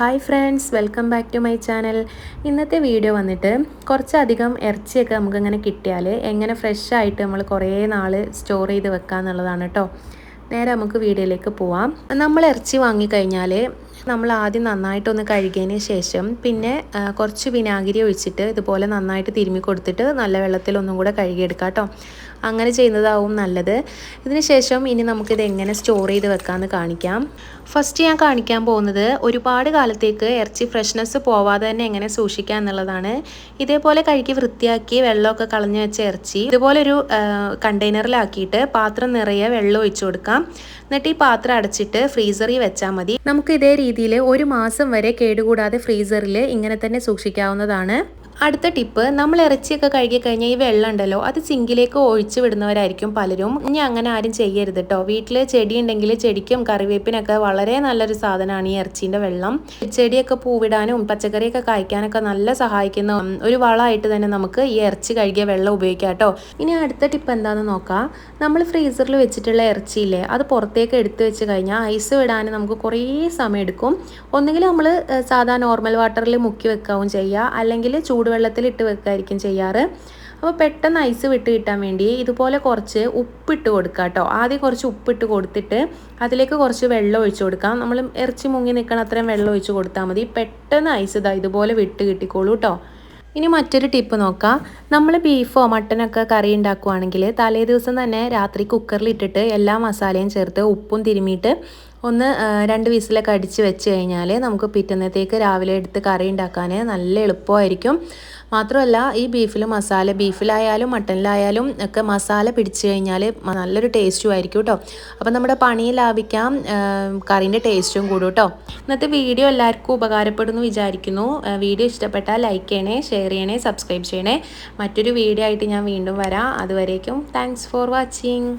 Hi friends welcome back to my channel ഇന്നത്തെ video വന്നിട്ട് കുറച്ചധികം ഇറച്ചിയൊക്കെ നമുക്കിങ്ങനെ കിട്ടിയാൽ എങ്ങനെ ഫ്രഷ് ആയിട്ട് നമ്മൾ കുറേ നാൾ സ്റ്റോർ ചെയ്ത് വെക്കുക എന്നുള്ളതാണ് കേട്ടോ നേരെ നമുക്ക് വീഡിയോയിലേക്ക് പോവാം. നമ്മൾ ഇറച്ചി വാങ്ങിക്കഴിഞ്ഞാൽ നമ്മൾ ആദ്യം നന്നായിട്ടൊന്ന് കഴുകിയതിന് ശേഷം പിന്നെ കുറച്ച് വിനാഗിരി ഒഴിച്ചിട്ട് ഇതുപോലെ നന്നായിട്ട് തിരുമ്മി കൊടുത്തിട്ട് നല്ല വെള്ളത്തിൽ ഒന്നും കൂടെ കഴുകിയെടുക്കാം കേട്ടോ. അങ്ങനെ ചെയ്യുന്നതാവും നല്ലത്. ഇതിന് ശേഷം ഇനി നമുക്കിത് എങ്ങനെ സ്റ്റോർ ചെയ്ത് വെക്കാമെന്ന് കാണിക്കാം. ഫസ്റ്റ് ഞാൻ കാണിക്കാൻ പോകുന്നത് ഒരുപാട് കാലത്തേക്ക് ഇറച്ചി ഫ്രഷ്നെസ് പോവാതെ തന്നെ എങ്ങനെ സൂക്ഷിക്കാം എന്നുള്ളതാണ്. ഇതേപോലെ കഴുകി വൃത്തിയാക്കി വെള്ളമൊക്കെ കളഞ്ഞു വെച്ച ഇറച്ചി ഇതുപോലെ ഒരു കണ്ടെയ്നറിലാക്കിയിട്ട് പാത്രം നിറയെ വെള്ളം ഒഴിച്ചു കൊടുക്കാം. എന്നിട്ട് ഈ പാത്രം അടച്ചിട്ട് ഫ്രീസറിൽ വെച്ചാൽ മതി. നമുക്ക് ഇതേ രീതിയിൽ ഒരു മാസം വരെ കേടുകൂടാതെ ഫ്രീസറിൽ ഇങ്ങനെ തന്നെ സൂക്ഷിക്കാവുന്നതാണ്. അടുത്ത ടിപ്പ് നമ്മൾ ഇറച്ചിയൊക്കെ കഴുകി കഴിഞ്ഞാൽ ഈ വെള്ളം ഉണ്ടല്ലോ അത് സിങ്കിലേക്ക് ഒഴിച്ച് വിടുന്നവരായിരിക്കും പലരും. ഇനി അങ്ങനെ ആരും ചെയ്യരുത് കേട്ടോ വീട്ടിൽ ചെടി ഉണ്ടെങ്കിൽ ചെടിക്കും കറിവേപ്പിനൊക്കെ വളരെ നല്ലൊരു സാധനമാണ് ഈ ഇറച്ചീന്റെ വെള്ളം. ചെടിയൊക്കെ പൂവിടാനും പച്ചക്കറിയൊക്കെ കായ്ക്കാനൊക്കെ നല്ല സഹായിക്കുന്ന ഒരു വളമായിട്ട് തന്നെ നമുക്ക് ഈ ഇറച്ചി കഴുകിയ വെള്ളം ഉപയോഗിക്കാം കേട്ടോ ഇനി അടുത്ത ടിപ്പ് എന്താണെന്ന് നോക്കാം. നമ്മൾ ഫ്രീസറിൽ വെച്ചിട്ടുള്ള ഇറച്ചിയില്ലേ അത് പുറത്തേക്ക് എടുത്തു വെച്ച് കഴിഞ്ഞാൽ ഐസ് വിടാൻ നമുക്ക് കുറേ സമയം എടുക്കും. ഒന്നുകിൽ നമ്മൾ സാധാ നോർമൽ വാട്ടറിൽ മുക്കി വെക്കാവും ചെയ്യുക. അല്ലെങ്കിൽ ചൂടുവെള്ളത്തിൽ ഇട്ട് വെക്കുകയായിരിക്കും ചെയ്യാറ്. അപ്പോൾ പെട്ടെന്ന് ഐസ് വിട്ട് കിട്ടാൻ വേണ്ടി ഇതുപോലെ കുറച്ച് ഉപ്പിട്ട് കൊടുക്കുക കേട്ടോ ആദ്യം കുറച്ച് ഉപ്പിട്ട് കൊടുത്തിട്ട് അതിലേക്ക് കുറച്ച് വെള്ളം ഒഴിച്ചു കൊടുക്കാം. നമ്മൾ ഇറച്ചി മുങ്ങി നിൽക്കണ അത്രയും വെള്ളം ഒഴിച്ച് കൊടുത്താൽ മതി. പെട്ടെന്ന് ഐസ് ഇതാ ഇതുപോലെ വിട്ട് കിട്ടിക്കോളൂ കേട്ടോ ഇനി മറ്റൊരു ടിപ്പ് നോക്കാം. നമ്മൾ ബീഫോ മട്ടനൊക്കെ കറി ഉണ്ടാക്കുവാണെങ്കിൽ തലേ ദിവസം തന്നെ രാത്രി കുക്കറിൽ ഇട്ടിട്ട് എല്ലാ മസാലയും ചേർത്ത് ഉപ്പും തിരുമിയിട്ട് ഒന്ന് രണ്ട് വിസിലൊക്കെ അടിച്ച് വെച്ച് കഴിഞ്ഞാൽ നമുക്ക് പിറ്റന്നത്തേക്ക് രാവിലെ എടുത്ത് കറി ഉണ്ടാക്കാൻ നല്ല എളുപ്പമായിരിക്കും. മാത്രമല്ല ഈ ബീഫിൽ മസാല ബീഫിലായാലും മട്ടനിലായാലും ഒക്കെ മസാല പിടിച്ചു കഴിഞ്ഞാൽ നല്ലൊരു ടേസ്റ്റും ആയിരിക്കും കേട്ടോ അപ്പം നമ്മുടെ പണി ലാഭിക്കാം കറീന്റെ ടേസ്റ്റും കൂടും കേട്ടോ ഇന്നത്തെ വീഡിയോ എല്ലാവർക്കും ഉപകാരപ്പെടുന്നു വിചാരിക്കുന്നു. വീഡിയോ ഇഷ്ടപ്പെട്ടാൽ ലൈക്ക് ചെയ്യണേ ഷെയർ ചെയ്യണേ സബ്സ്ക്രൈബ് ചെയ്യണേ. മറ്റൊരു വീഡിയോ ആയിട്ട് ഞാൻ വീണ്ടും വരാം. അതുവരേക്കും താങ്ക്സ് ഫോർ വാച്ചിങ്